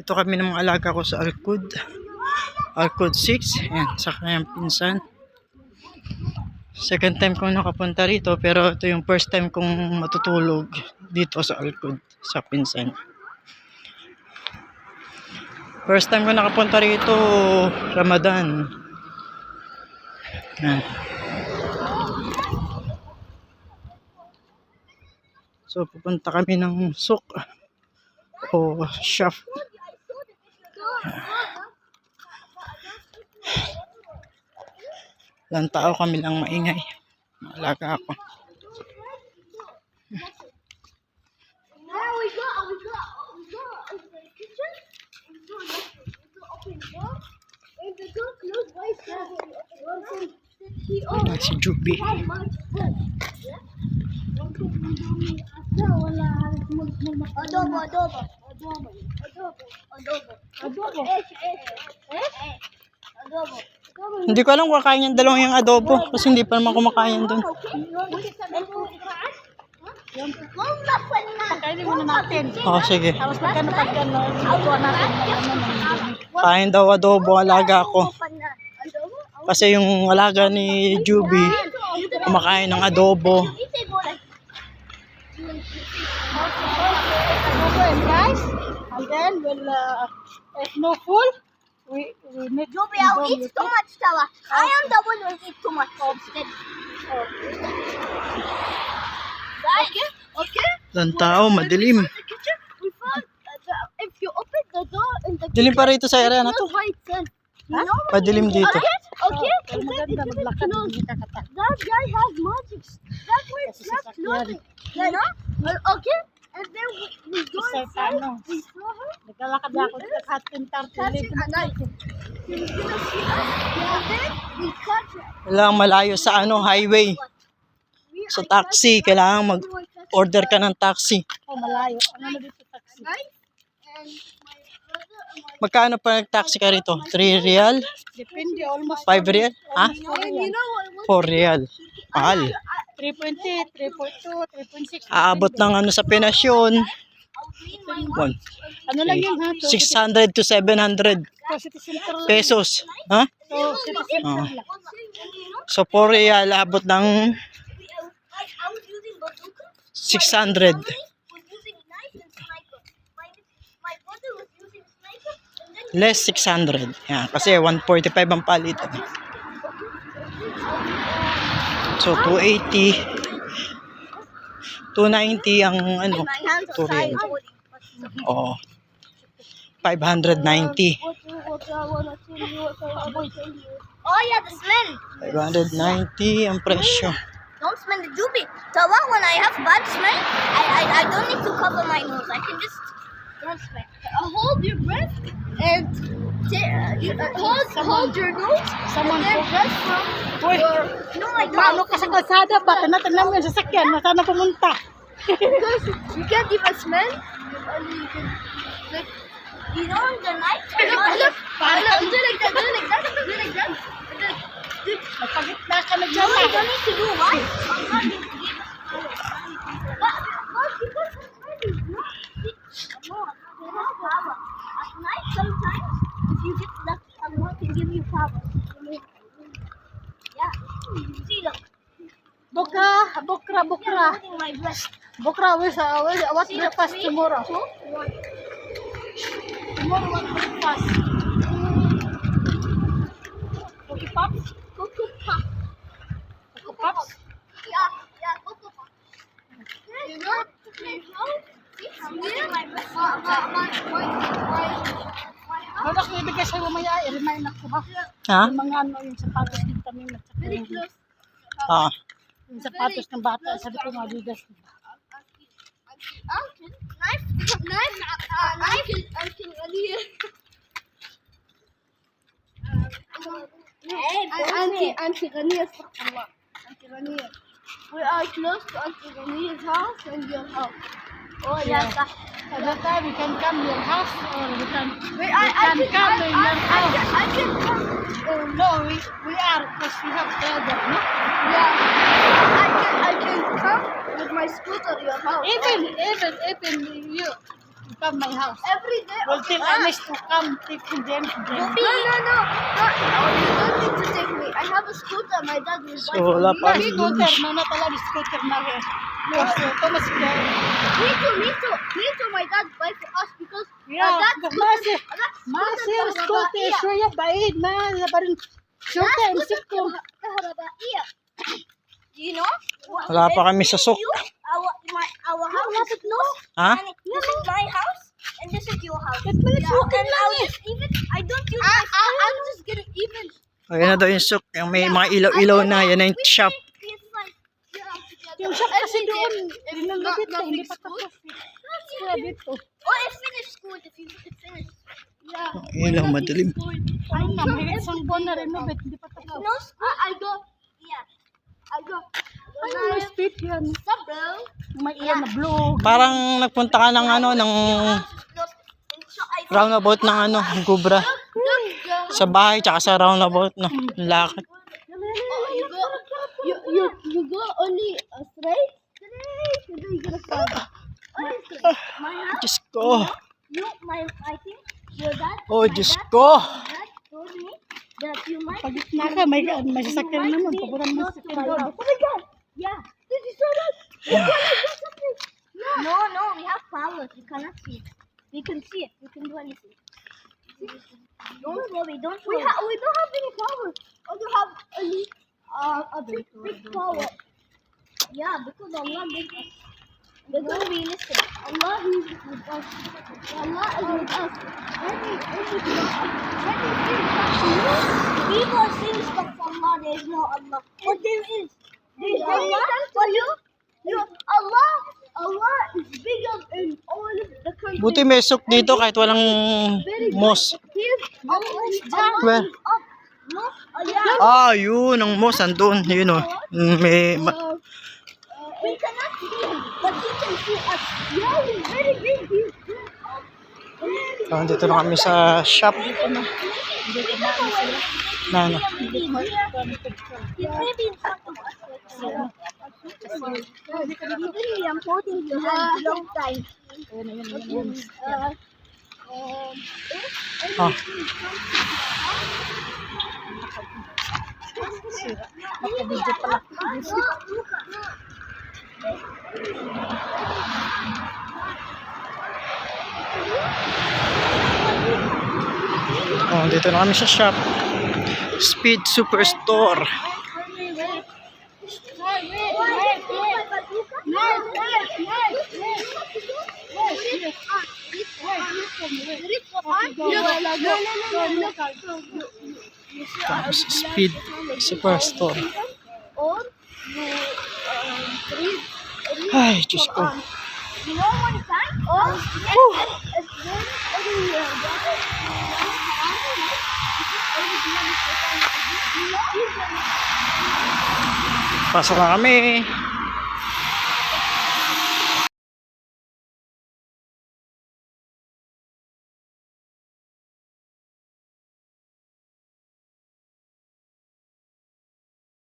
Dito kami ng mga alaga ko sa Alcud. Alcud 6. Ayan, sa kanyang pinsan. Second time kong nakapunta rito pero ito yung first time kong matutulog dito sa Alcud sa pinsan. First time ko nakapunta rito Ramadan. Ayan. So pupunta kami ng souk o shop. Ilang tao kami lang maingay. Maalaga ako. Ayan si Juby. Adobo, adobo. Adobo. Adobo. Adobo. Adobo. Eh, eh, eh. Adobo. Adobo. Hindi ko alam kung kakain yung dalawang yung adobo kasi hindi pa naman kumakain doon. Kainin muna natin. Oo, sige. Tapos magkano pagkano, ito natin. Kain daw adobo alaga ko. Kasi yung alaga ni Juby, kumakain ng adobo. Adobo and rice. And then we'll, uh, if no full, we, we make Joby, I'll eat too much, Tawa. I am the one who eat too much. Okay? Okay? Ilang tao, madilim. The kitchen, we found, uh, the, if you open the door in the Dilim pa rito sa area na to. You know? Madilim dito. Okay? Okay? And then maganda maglakad, hindi kakata. That guy has magic. That way. You know? Uh, Okay? Ano. Saw her. Naglalakad ako sa at 10.30. Catching a knife. She's gonna see us. And then we catch her. Kailangan malayo sa ano, highway. Sa taxi, kailangan mag-order ka ng taxi. Oh, malayo. Ano na dito taxi? Magkano pa nag-taxi ka rito? 3 real? Depende, almost 5 real? Ha? What? 4 real. Mahal. 3.8, 3.2, 3.6. Aabot ng ano sa Pinas yun. One. Ano lang yun ha? So, 600 to 700 so city center lang. pesos. Ha? So, lang. So 4 real, abot ng I, I was using bazooka. 600. was using knife and sniper. My, my brother was using sniper and then Less 600. Yan, kasi 145 ang palitan. So 280. 290 ang ano. real. Oo. 590. Oh yeah, the smell. 590 ang presyo. Don't smell the jubi. Tawa, when I have bad smell, I, I, I don't need to cover my nose. I can just don't smell. Hold your breath and uh, you, uh, hold hold your nose. Someone and then breath from your no, I don't. ka sa kalsada ba? Tinatanong mo yung sasakyan. Nasaan na pumunta? Because you can't even smell. Only you can like you know the night. Look, look, look, do like that, do like that, do like that. Nagpagitna ka na No, dyan. I don't need to do what? I'm not going to give us But, but because the smell is not No, they have power. At night, sometimes, if you get lucky, Allah can give you power. Yeah. See, look. Bukra, breath. Bukra, where's, uh, where's, what's See, breakfast tomorrow? one. Tomorrow, what breakfast? Cookie Pops? Cocoa pop. Cocoa Pops? Yeah, yeah, cocoa pop. You know, you know, holding my breath. My, my, my, my, house. Badak, ibigay sa'yo mamaya, i-remind ako ha. Ha? Yung mga ano, yung sapatos din kami Very close. Ah. Yung sapatos ng bata, sabi ko mga Adidas. Knife, knife, uh, knife, Uncle Ali. Auntie, Auntie Rania, Allah. Auntie Rania. We are close to Auntie Rania's house and your house. Oh, yeah. Yeah. At that time, we can come your house or we can, Wait, we I, I can can, come I, to your I, house. can, I can come. Oh, no, we, we are, because we have elder, no? Yeah. I can, I can come with my scooter to your house. Even, even, even you, to come my house. Every day. We'll tell Ah. Ernest to come take him them. No, no, no. no. You don't need to take me. I have a scooter. My dad will buy So, for wala me. pa He rin go dun. there. No, not allowed scooter na here. Me too, Thomas. Me too, me too. My dad buy for us because yeah, my dad's good. Masir, skote, shoya baid, man, labarin. Shote, imsikto. You know? Wala pa kami sa sok. Our, my, our house no. Ha? This is my house and this is your house. But man, it's walking lang eh. Even, I don't use my phone. I'm just getting even. Ayan na daw yung sok. Yung may mga ilaw-ilaw na. Yan na yung shop. Yung shop kasi doon, day. rinalabit na, hindi Nothing pa school. tapos. Kaya dito. Oh, it finished school. If you it finished. Yeah. Ilaw, madilim. Ano na, may isang buwan na renovate, hindi pa tapos. No school. I, I go. Yeah. I go. Ay, may street yan. Sup, bro? May iyan na blue. Parang nagpunta ka ng ano, ng roundabout ng ano, Gubra. Sa bahay, tsaka sa roundabout, no. Lakad. Oh, you go. You you you go only uh, straight. Straight. And then you gonna fall. Only straight. My house. Diyos ko. You my I think your dad. Oh, my Diyos dad- ko. Dad told me that you might. Pag gitna ka, may, may sasakyan you naman. Paburan mo sa house. Oh my god. Yeah. Did you saw that? You wanna do something? No, no, we have powers. We cannot see it. We can see it. We can do anything. Don't worry, don't worry. We, ha- we don't have any powers. Or you have only uh, a big, big power. Yeah, because Allah us. Going to be realistic. Allah is with us. Allah is with us. We, when we think that you, people are saying stuff for Allah, there is no Allah. But there is. There is Allah for you. You, Allah, Allah is bigger in all of the countries. Buti may sok dito kahit walang is? Oh, yeah. Ah, yun, ang moss, andun. Yun, oh. May, ma- Uh, we cannot see him, but he can see us. Yeah, he's very big. He's big. Ah, dito na kami sa shop. Na, ano. Um, Ah. Nakabidyo pala. Oh, dito na kami sa shop. Speed Superstore. Tapos Speed Superstore. Or you um, read, read Ay, Diyos ko. Quran. You know one time? Or and, and, and then every year, Pasok na kami.